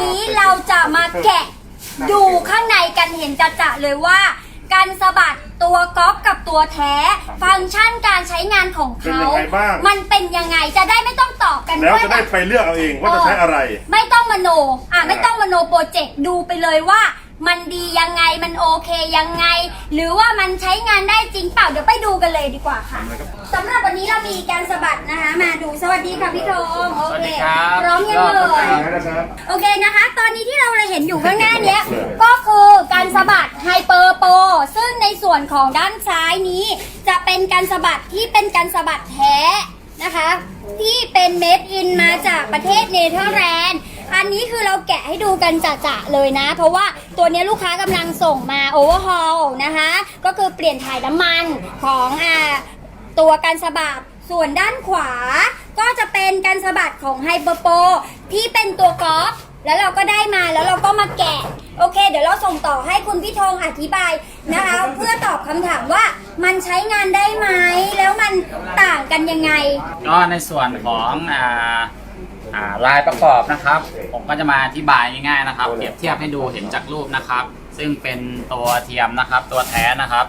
นี้เราจะมาแกะดูข้างในกันเห็นจะๆเลยว่า การสะบัดตัวก๊อปกับตัวแท้ ฟังก์ชันการใช้งานของเขา เป็นยังไงบ้าง มันเป็นยังไงจะได้ไม่ต้องตอบกันแล้วด้วยจะแบได้บไปเลือกเอาเองว่าจะใช้อะไร ไม่ต้องมโน อะ ไม่ต้องมโนโปรเจกต์ดูไปเลยว่า มันดียังไงมันโอเคยังไง หรือว่ามันใช้งานได้จริงเปล่าเดี๋ยวไปดูกันเลยดีกว่าค่ะสำหรับวันนี้เรามีการสะบัดนะคะ มาดูสวัสดีค่ะพี่โทงโอสวัสเคดีครับพร้อมยังเลยโอเคนะคะ ตอนนี้ที่เราเลยเห็นอยู่ข้างหน้าเนี้ยก็คือการสะบัดไฮเปอร์โปรซึ่งในส่วนของด้านซ้ายนี้ จะเป็นการสะบัดที่เป็นการสะบัดแท้นะคะ ที่เป็นเมดอินมาจากประเทศเนเธอร์แลนด์ อันนี้คือเราแกะให้ดูกันจะๆเลยนะ เพราะว่าตัวนี้ลูกค้ากำลังส่งมาโอเวอร์ฮอลนะคะ ก็คือเปลี่ยนถ่ายน้ำมันของอ่าตัวการสะบัดส่วนด้านขวา ก็จะเป็นการสะบัดของไฮเปอร์โปที่เป็นตัวกอล์ฟแล้วเราก็ได้มาแล้วเราก็มาแกะ โอเค เดี๋ยวเราส่งต่อให้คุณพี่ธงอธิบายนะคะ เพื่อตอบคำถามว่ามันใช้งานได้ไหมแล้วมันต่างกันยังไง ก็ในส่วนของอ่า อ่าลายประกอบนะครับ ผมก็จะมาอธิบายง่ายๆนะครับ เปรียบเทียบให้ดูเห็นจากรูปนะครับ ซึ่งเป็นตัวเทียมนะครับ ตัวแท้นะครับ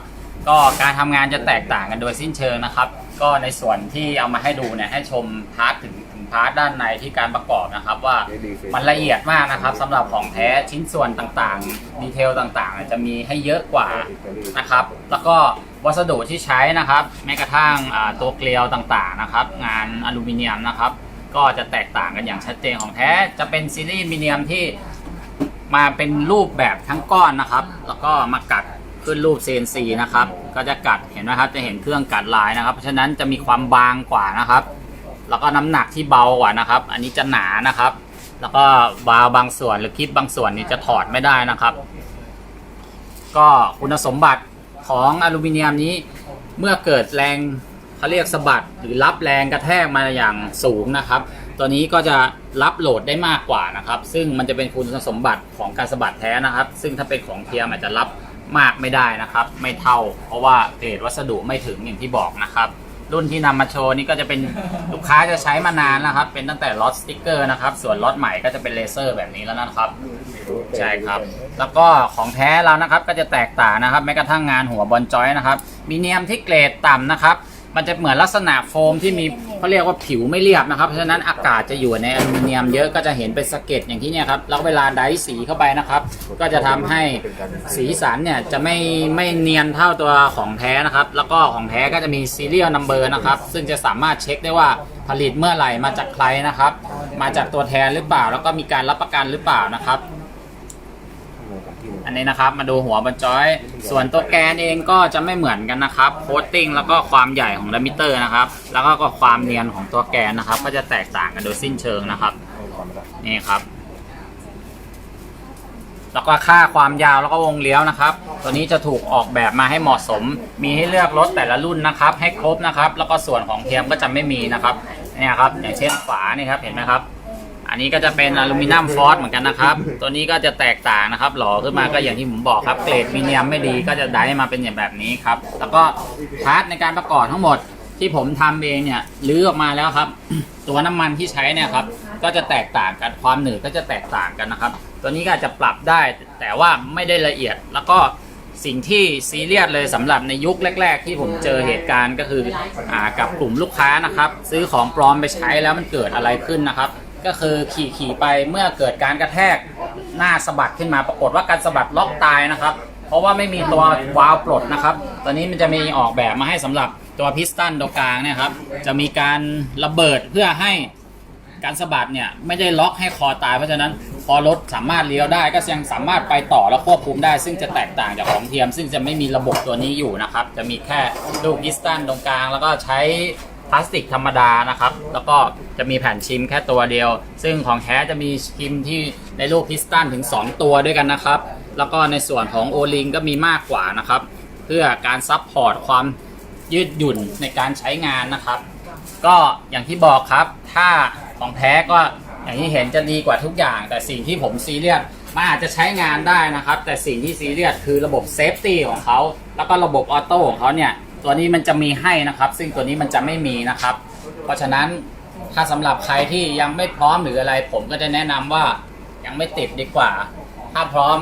ก็การทำงานจะแตกต่างกันโดยสิ้นเชิงนะครับ ก็ในส่วนที่เอามาให้ดูเนี่ยให้ชมพาร์ทถึงถึงพาร์ทด้านในที่การประกอบนะครับ ว่ามันละเอียดมากนะครับสำหรับของแท้ชิ้นส่วนต่างๆดีเทลต่างๆเนี่ยจะมีให้เยอะกว่านะครับ แล้วก็วัสดุที่ใช้นะครับ แม้กระทั่งอ่าตัวเกลียวต่างๆนะครับ งานอลูมิเนียมนะครับ ก็จะแตกต่างกันอย่างชัดเจนของแท้ จะเป็นซีรีส์มิเนียมที่มาเป็นรูปแบบทั้งก้อนนะครับ แล้วก็มากัดขึ้นรูป CNC นะครับ ก็จะกัดเห็นไหมครับ จะเห็นเครื่องกัดลายนะครับ เพราะฉะนั้นจะมีความบางกว่านะครับ แล้วก็น้ำหนักที่เบากว่านะครับ อันนี้จะหนานะครับ แล้วก็วาล์วบางส่วนหรือคลิปบางส่วนนี่จะถอดไม่ได้นะครับ ก็คุณสมบัติของอลูมิเนียมนี้เมื่อเกิดแรง เขาเรียกสะบัดหรือรับแรงกระแทกมาอย่างสูงนะครับ ตัวนี้ก็จะรับโหลดได้มากกว่านะครับ ซึ่งมันจะเป็นคุณสมบัติของการสะบัดแท้นะครับ ซึ่งถ้าเป็นของเทียมอาจจะรับมากไม่ได้นะครับ ไม่เท่า เพราะว่าเกรดวัสดุไม่ถึงอย่างที่บอกนะครับ รุ่นที่นำมาโชว์นี่ก็จะเป็นลูกค้าจะใช้มานานแล้วครับ เป็นตั้งแต่ล็อตสติ๊กเกอร์นะครับ ส่วนล็อตใหม่ก็จะเป็นเลเซอร์แบบนี้แล้วนะครับ ใช่ครับ แล้วก็ของแท้เรานะครับก็จะแตกต่างนะครับแม้กระทั่งงานหัวบอลจอยนะครับ มีเนียมที่เกรดต่ำนะครับ มันจะเหมือนลักษณะโฟมที่มีเขาเรียกว่าผิวไม่เรียบนะครับ เพราะฉะนั้นอากาศจะอยู่ในอลูมิเนียมเยอะก็จะเห็นเป็นสะเก็ดอย่างที่เนี่ยครับ แล้วเวลาไดร์สีเข้าไปนะครับ ก็จะทำให้สีสันเนี่ยจะไม่ไม่เนียนเท่าตัวของแท้นะครับ แล้วก็ของแท้ก็จะมีซีเรียลนัมเบอร์นะครับ ซึ่งจะสามารถเช็คได้ว่าผลิตเมื่อไหร่มาจากใครนะครับ มาจากตัวแทนหรือเปล่า แล้วก็มีการรับประกันหรือเปล่านะครับ อันนี้นะครับมาดูหัวบรรจอย ส่วนตัวแกนเองก็จะไม่เหมือนกันนะครับโคตติ้งแล้วก็ความใหญ่ของดัมมิเตอร์นะครับ แล้วก็ความเนียนของตัวแกนนะครับ ก็จะแตกต่างกันโดยสิ้นเชิงนะครับนี่ครับ แล้วก็ค่าความยาวแล้วก็วงเลี้ยวนะครับ ตัวนี้จะถูกออกแบบมาให้เหมาะสม มีให้เลือกรถแต่ละรุ่นนะครับ ให้ครบนะครับ แล้วก็ส่วนของเทียมก็จะไม่มีนะครับเนี่ยครับอย่างเช่นฝานี่ครับเห็นไหมครับ อันนี้ก็จะเป็นอลูมิเนียมฟอสเหมือนกันนะครับ ตัวนี้ก็จะแตกต่างนะครับ หล่อขึ้นมาก็อย่างที่ผมบอกครับ เกรดมีเนียมไม่ดีก็จะได้มาเป็นอย่างแบบนี้ครับ แล้วก็พาร์ทในการประกอบทั้งหมดที่ผมทำเองเนี่ยลื้อออกมาแล้วครับ ตัวน้ำมันที่ใช้เนี่ยครับ ก็จะแตกต่างกันความหนืดก็จะแตกต่างกันนะครับ ตัวนี้ก็จะปรับได้แต่ว่าไม่ได้ละเอียด แล้วก็สิ่งที่ซีเรียสเลยสำหรับในยุคแรก ๆ ที่ผมเจอเหตุการณ์ก็คืออกับกลุ่มลูกค้านะครับ ซื้อของปลอมไปใช้แล้วมันเกิดอะไรขึ้นนะครับ ก็คือขี่ขี่ไปเมื่อเกิดการกระแทกหน้าสะบัดขึ้นมาปรากฏว่าการสะบัดล็อกตายนะครับ เพราะว่าไม่มีตัววาล์วปลดนะครับ ตอนนี้มันจะมีออกแบบมาให้สำหรับตัวพิสตันตรงกลางเนี่ยครับ จะมีการระเบิดเพื่อให้การสะบัดเนี่ยไม่ได้ล็อกให้คอตาย เพราะฉะนั้นพอรถสามารถเลี้ยวได้ก็ยังสามารถไปต่อและควบคุมได้ ซึ่งจะแตกต่างจากของเทียม ซึ่งจะไม่มีระบบตัวนี้อยู่นะครับ จะมีแค่ลูกพิสตันตรงกลาง แล้วก็ใช้ พลาสติกธรรมดานะครับ แล้วก็จะมีแผ่นชิมแค่ตัวเดียว ซึ่งของแท้จะมีชิมที่ในลูกพิสตันถึง 2 ตัวด้วยกันนะครับ แล้วก็ในส่วนของโอลิงก็มีมากกว่านะครับ เพื่อการซับพอร์ตความยืดหยุ่นในการใช้งานนะครับ ก็อย่างที่บอกครับ ถ้าของแท้ก็อย่างที่เห็นจะดีกว่าทุกอย่าง แต่สิ่งที่ผมซีเรียสมันอาจจะใช้งานได้นะครับ แต่สิ่งที่ซีเรียสคือระบบเซฟตี้ของเขา แล้วก็ระบบออโต้ของเขาเนี่ย ตัวนี้มันจะมีให้นะครับ ซึ่งตัวนี้มันจะไม่มีนะครับ เพราะฉะนั้นถ้าสำหรับใครที่ยังไม่พร้อมหรืออะไร ผมก็จะแนะนำว่ายังไม่ติดดีกว่า ถ้าพร้อม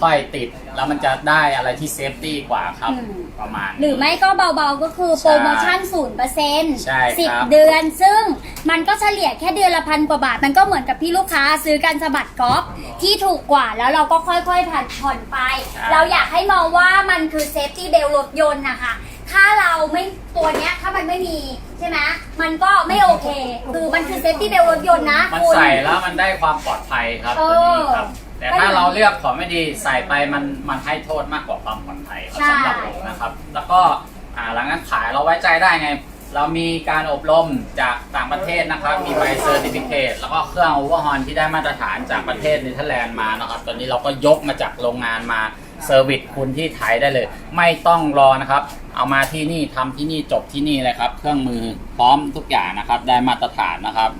ค่อยติดแล้วมันจะได้อะไรที่เซฟตี้กว่าครับอืมประมาณ หรือไม่ก็เบาๆก็คือโปรโมชั่นศูนย์เปอร์เซ็นต์ใช่สิบครับเดือน ซึ่งมันก็เฉลี่ยแค่เดือนละพันกว่าบาท มันก็เหมือนกับพี่ลูกค้าซื้อการสะบัดกอล์ฟที่ถูกกว่าแล้วเราก็ค่อยๆผ่อนผ่อนไป เราอยากให้มองว่ามันคือเซฟตี้เบลรถยนต์นะคะ ถ้าเราไม่ตัวเนี้ยถ้ามันไม่มีใช่ไหมมันก็ไม่โอเค คือมันคือเซฟตี้เบลรถยนต์นะมันคุณ ใส่แล้วมันได้ความปลอดภัยครับเอตัวอนี้ครับ แต่ถ้าเราเลือกของไม่ดีใส่ไปมันมันให้โทษมากกว่าความปลอดภัยครับใช่ สำหรับผมนะครับ แล้วก็อ่าหลังการขายเราไว้ใจได้ไง เรามีการอบรมจากต่างประเทศนะครับ มีใบเซอร์ติฟิเคตแล้วก็เครื่องโอเวอร์ฮอนที่ได้มาตรฐานจากประเทศเนเธอร์แลนด์มานะครับ ตอนนี้เราก็ยกมาจากโรงงานมาเซอร์วิสคุณที่ไทยได้เลย ไม่ต้องรอนะครับ เอามาที่นี่ทำที่นี่จบที่นี่เลยครับ เครื่องมือพร้อมทุกอย่างนะครับ ได้มาตรฐานนะครับ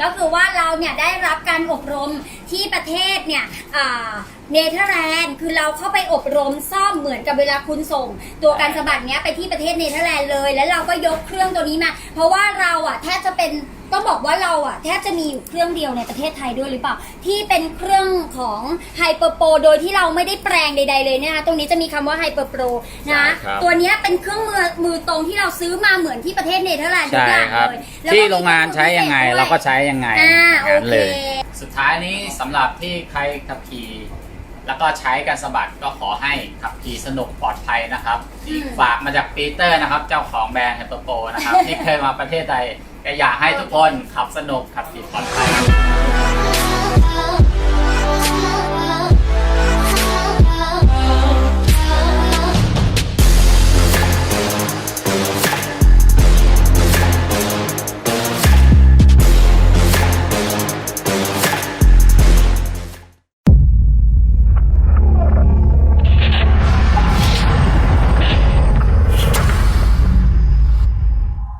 ก็คือว่าเราเนี่ยได้รับการอบรมที่ประเทศเนี่ยเนเธอร์แลนด์คือเราเข้าไปอบรมซ่อมเหมือนกับเวลาคุณส่ง ตัวการสะบัดเนี้ยไปที่ประเทศเนเธอร์แลนด์เลย แล้วเราก็ยกเครื่องตัวนี้มา เพราะว่าเราอะแทบจะเป็น ต้องบอกว่าเราอะแทบจะมีอยู่เครื่องเดียวในประเทศไทยด้วยหรือเปล่า ที่เป็นเครื่องของไฮเปอร์โปรโดยที่เราไม่ได้แปลงใด ๆ เลยนะคะตรงนี้จะมีคำว่าไฮเปอร์โปรนะ ใช่ครับ ตัวเนี้ยเป็นเครื่องมือมือตรงที่เราซื้อมาเหมือนที่ประเทศเนเธอร์แลนด์ทุกใช่อย่างครับ เลยแล้วก็ที่โรงงานใช้ยังไงมีเราก็ใช้ยังไงอ่าอย่างนั้นโอเค เลย สุดท้ายนี้สำหรับที่ใครขับขี่แล้วก็ใช้การสะบัดก็ขอให้ขับขี่สนุกปลอดภัยนะครับ อืม ฝากมาจากปีเตอร์นะครับ เจ้าของแบรนด์แฮปเปอร์โปนะครับ ที่เคยมาประเทศไทย ก็อยากให้ทุกคนขับสนุกขับขี่ปลอดภัย